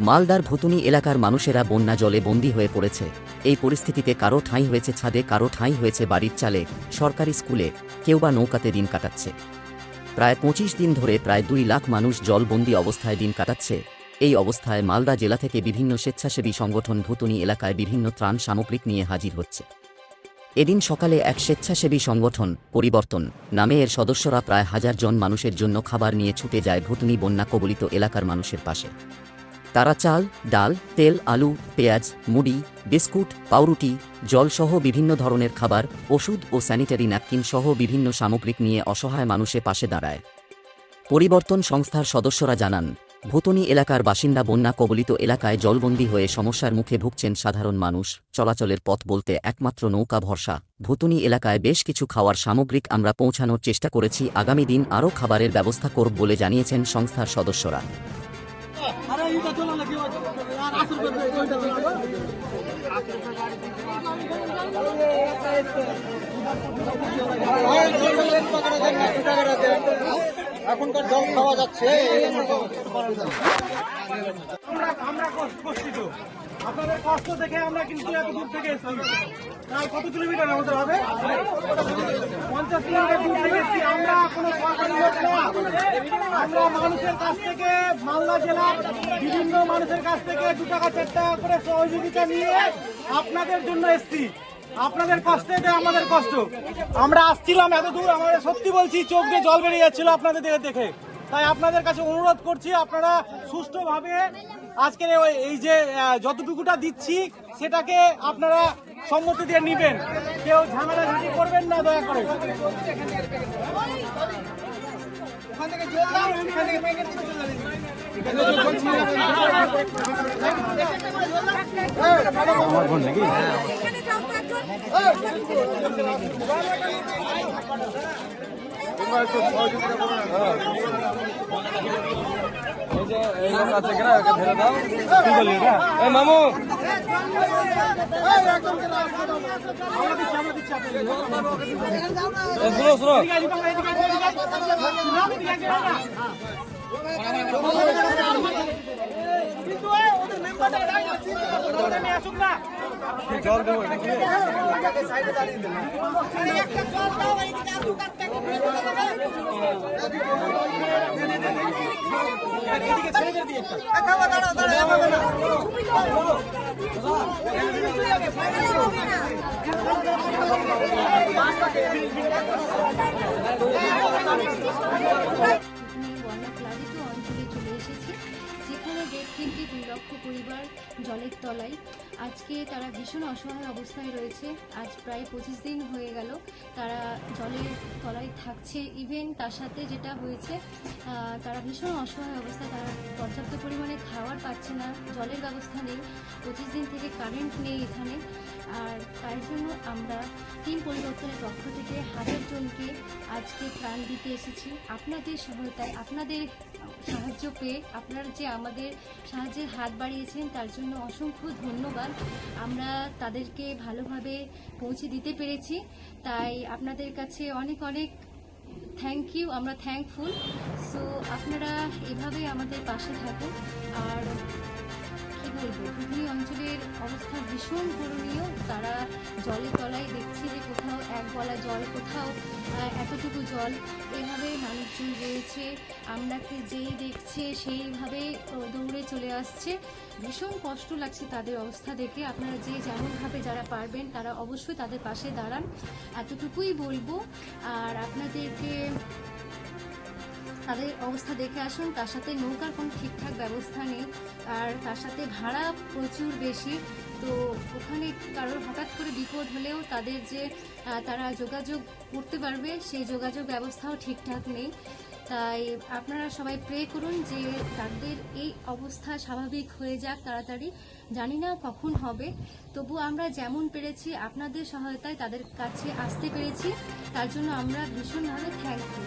মালদার ভুতুনি এলাকার মানুষেরা বন্যা জলে বন্দী হয়ে পড়েছে। এই পরিস্থিতিতে কারও ঠাঁই হয়েছে ছাদে, কারও ঠাঁই হয়েছে বাড়ির চালে, সরকারি স্কুলে, কেউ বা নৌকাতে দিন কাটাচ্ছে। প্রায় পঁচিশ দিন ধরে প্রায় দুই লাখ মানুষ জলবন্দি অবস্থায় দিন কাটাচ্ছে। এই অবস্থায় মালদা জেলা থেকে বিভিন্ন স্বেচ্ছাসেবী সংগঠন ভুতুনি এলাকায় বিভিন্ন ত্রাণ সামগ্রিক নিয়ে হাজির হচ্ছে। এদিন সকালে এক স্বেচ্ছাসেবী সংগঠন, পরিবর্তন নামে এর সদস্যরা প্রায় হাজার জন মানুষের জন্য খাবার নিয়ে ছুটে যায় ভুতুনি বন্যা কবলিত এলাকার মানুষের পাশে। তারা চাল, ডাল, তেল, আলু, পেঁয়াজ, মুড়ি, বিস্কুট, পাউরুটি, জলসহ বিভিন্ন ধরনের খাবার, ওষুধ ও স্যানিটারি ন্যাপকিন সহ বিভিন্ন সামগ্রিক নিয়ে অসহায় মানুষের পাশে দাঁড়ায়। পরিবর্তন সংস্থার সদস্যরা জানান, ভুতনি এলাকার বাসিন্দা বন্যা কবলিত এলাকায় জলবন্দী হয়ে সমস্যার মুখে ভুগছেন সাধারণ মানুষ। চলাচলের পথ বলতে একমাত্র নৌকা ভরসা। ভুতনি এলাকায় বেশ কিছু খাওয়ার সামগ্রিক আমরা পৌঁছানোর চেষ্টা করেছি। আগামী দিন আরও খাবারের ব্যবস্থা করব বলে জানিয়েছেন সংস্থার সদস্যরা। আসল করবে ওইটা চলো এখনকার জল খাওয়া যাচ্ছে। আপনাদের কষ্ট দেখে আমরা কিন্তু এত দূর থেকে এসেছি। প্রায় কত কিলোমিটার আমাদের হবে? পঞ্চাশ কিলোমিটার দূর থেকে এসেছি। আমরা কোনো সরকারি লোক না। আমরা মানুষের কাছ থেকে মালদা জেলার বিভিন্ন মানুষের কাছ থেকে দু টাকা চার টাকা করে সহযোগিতা নিয়ে আপনাদের জন্য এসেছি। আপনাদের কষ্টে যে আমাদের কষ্ট আমরা আসছিলাম এত দূর আমাদের সত্যি বলছি চোখ দিয়ে জল বেরিয়ে যাচ্ছিল আপনাদের দেখে দেখে তাই আপনাদের কাছে অনুরোধ করছি আপনারা সুষ্ঠুভাবে আজকের এই- যে যতটুকুটা দিচ্ছি সেটাকে আপনারা সম্মতি দিয়ে নিবেন কেউ ঝামেলা ঝাঁটি করবেন না দয়া করে ওখান থেকে মামু। আমরা দিচ্ছি, আপনি দিন। শুনো শুনো জল দেবো দাঁড়াও, দাঁড়াও, দেড় দুই লক্ষ পরিবার জলের তলায়। আজকে তারা ভীষণ অসহায় অবস্থায় রয়েছে। আজ প্রায় পঁচিশ দিন হয়ে গেল তারা জলের তলায় থাকছে। ইভেন তার সাথে যেটা হয়েছে তারা ভীষণ অসহায় অবস্থায়, তারা পর্যাপ্ত পরিমাণে খাওয়ার পাচ্ছে না, জলের ব্যবস্থা নেই। পঁচিশ দিন থেকে কারেন্ট নেই এখানে। আর তাই জন্য আমরা টিম পরিবর্তনের পক্ষ থেকে হাজার জনকে আজকে প্রাণ দিতে এসেছি। আপনাদের সহায়তায়, আপনাদের সাহায্য পেয়ে, আপনারা যে আমাদের সাহায্যের হাত বাড়িয়েছেন, তার জন্য অসংখ্য ধন্যবাদ। আমরা তাদেরকে ভালোভাবে পৌঁছে দিতে পেরেছি। তাই আপনাদের কাছে অনেক অনেক থ্যাংক ইউ আমরা থ্যাংকফুল সো আপনারা এভাবে আমাদের পাশে থাকুন। আর বলব হুগলি অঞ্চলের অবস্থা ভীষণ করণীয়। তারা জলের তলায় দেখছি যে কোথাও এক গলা জল, কোথাও এতটুকু জল। এভাবে মানুষজন রয়েছে, আমরাকে যেই দেখছে সেইভাবে দৌড়ে চলে আসছে। ভীষণ কষ্ট লাগছে তাদের অবস্থা দেখে। আপনারা যে যেমনভাবে যারা পারবেন, তারা অবশ্যই তাদের পাশে দাঁড়ান। এতটুকুই বলব। আর আপনাদেরকে তাদের অবস্থা দেখে আসুন, তার সাথে নৌকার কোনো ঠিকঠাক ব্যবস্থা নেই আর তার সাথে ভাড়া প্রচুর বেশি। তো ওখানে কারোর হঠাৎ করে বিপদ হলেও তাদের যে তারা যোগাযোগ করতে পারবে, সেই যোগাযোগ ব্যবস্থাও ঠিকঠাক নেই। তাই আপনারা সবাই প্রে করুন যে তাদের এই অবস্থা স্বাভাবিক হয়ে যাক তাড়াতাড়ি। জানি না কখন হবে, তবু আমরা যেমন পেরেছি, আপনাদের সহায়তায় তাদের কাছে আসতে পেরেছি। তার জন্য আমরা ভীষণভাবে থ্যাঙ্কফুল